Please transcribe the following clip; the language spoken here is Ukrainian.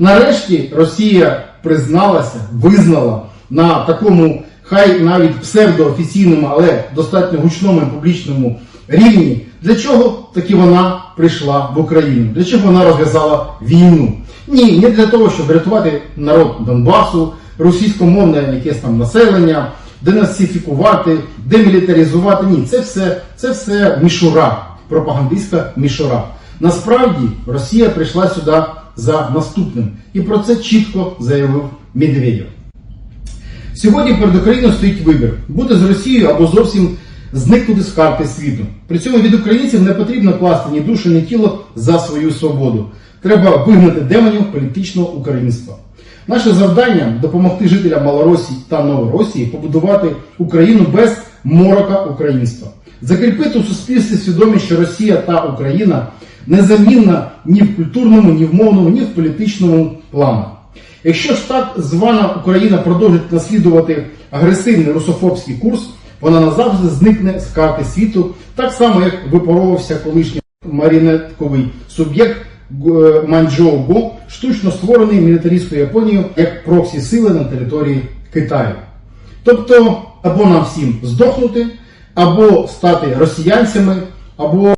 Нарешті Росія призналася, визнала на такому, хай навіть псевдоофіційному, але достатньо гучному і публічному рівні, для чого таки вона прийшла в Україну, для чого вона розв'язала війну. Ні, не для того, щоб рятувати народ Донбасу, російськомовне якесь там населення, денацифікувати, демілітаризувати. Ні, це все, це все мішура, пропагандистська мішура. Насправді Росія прийшла сюди за наступним. І про це чітко заявив Медведєв. Сьогодні перед Україною стоїть вибір: бути з Росією або зовсім зникнути з карти світу. При цьому від українців не потрібно класти ні душу, ні тіло за свою свободу. Треба вигнати демонів політичного українства. Наше завдання допомогти жителям Малоросії та Новоросії побудувати Україну без морока українства, закріпити у суспільстві свідомість, що Росія та Україна незамінна ні в культурному, ні в мовному, ні в політичному планах. Якщо ж так звана Україна продовжить наслідувати агресивний русофобський курс, вона назавжди зникне з карти світу, так само як випаровувався колишній марінетковий суб'єкт е, Манчжоу Го, штучно створений мілітаристською Японією як проксі сили на території Китаю. Тобто або нам всім здохнути, або стати росіянцями, або